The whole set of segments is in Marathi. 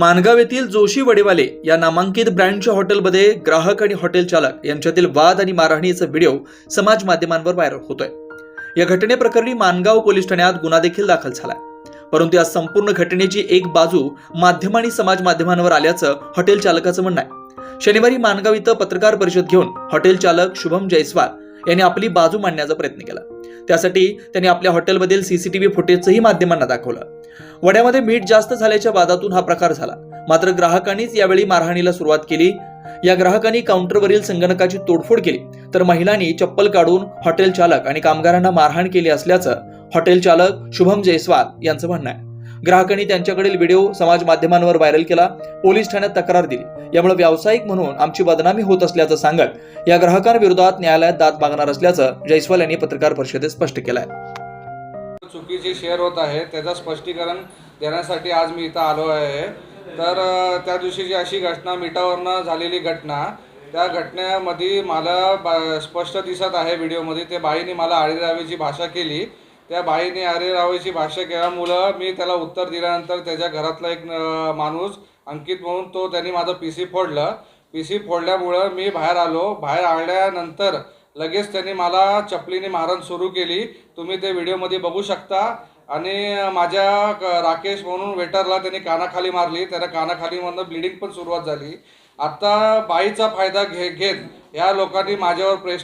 मानगाव येथील जोशी वडेवाले या नामांकित ब्रँडच्या हॉटेलमध्ये ग्राहक आणि हॉटेल चालक यांच्यातील वाद आणि मारहाणीचा व्हिडिओ समाज माध्यमांवर व्हायरल होतोय. या घटनेप्रकरणी मानगाव पोलीस ठाण्यात गुन्हा देखील दाखल झालाय. परंतु या संपूर्ण घटनेची एक बाजू माध्यम आणि समाज माध्यमांवर आल्याचं हॉटेल चालकाचं म्हणणं आहे. शनिवारी मानगाव इथं पत्रकार परिषद घेऊन हॉटेल चालक शुभम जयस्वाल यांनी आपली बाजू मांडण्याचा प्रयत्न केला. त्यासाठी त्यांनी आपल्या हॉटेलमधील सीसीटीव्ही फुटेजचंही माध्यमांना दाखवलं. वड्यामध्ये मीठ जास्त झाल्याच्या वादातून हा प्रकार झाला. मात्र ग्राहकांनीच यावेळी मारहाणीला सुरुवात केली. या ग्राहकांनी काउंटरवरील संगणकाची तोडफोड केली. तर महिलांनी चप्पल काढून हॉटेल चालक आणि कामगारांना मारहाण केली असल्याचं हॉटेल चालक शुभम जयस्वाल यांचं म्हणणं आहे. ग्राहकांनी त्यांच्याकडील व्हिडिओ समाज माध्यमांवर व्हायरल केला. पोलीस ठाण्यात तक्रार दिली. यामुळे व्यावसायिक म्हणून आमची बदनामी होत असल्याचं सांगत या ग्राहकांविरोधात न्यायालयात दाद मागणार असल्याचं जयस्वाल यांनी पत्रकार परिषदेत स्पष्ट केलं आहे चुकीची शेअर होत आहे त्याचं स्पष्टीकरण देण्यासाठी आज मी इथं आलो आहे. तर त्या त्या दिवशीची अशी घटना मिठावरनं झालेली घटना त्या घटनेमध्ये मला बा स्पष्ट दिसत आहे व्हिडिओमध्ये. त्या बाईने मला आळीरावीची भाषा केली. त्या बाईने आळीरावीची भाषा केल्यामुळं मी त्याला उत्तर दिल्यानंतर त्याच्या घरातला एक माणूस अंकित म्हणून तो त्यांनी माझं पी सी फोडलं. पी सी फोडल्यामुळं मी बाहेर आलो. बाहेर आल्यानंतर लगेच त्यांनी मला चपलीने मारण सुरू केली. तुम्ही ते व्हिडिओमध्ये बघू शकता. आणि माझ्या राकेश म्हणून वेटरला त्यांनी कानाखाली मारली. त्याला कानाखालीमधनं ब्लिडिंग पण सुरुवात झाली. आता बाईचा फायदा घे घेत या लोकांनी माझ्यावर प्रेश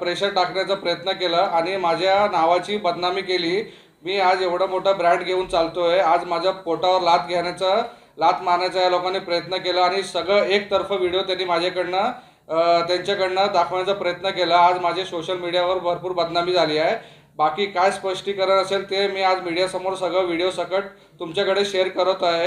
प्रेशर टाकण्याचा प्रयत्न केला आणि माझ्या नावाची बदनामी केली. मी आज एवढा मोठा ब्रँड घेऊन चालतोय. आज माझ्या पोटावर लात घेण्याचा लात मारण्याचा या लोकांनी प्रयत्न केला आणि सगळं एकतर्फ व्हिडिओ त्यांनी माझ्याकडनं त्यांच्याकडनं दाखवण्याचा प्रयत्न केला. आज माझे सोशल मीडियावर भरपूर बदनामी झाली आहे. बाकी काय स्पष्टीकरण असेल ते मी आज मीडियासमोर सगळं व्हिडिओ सकट तुमच्याकडे शेअर करत आहे.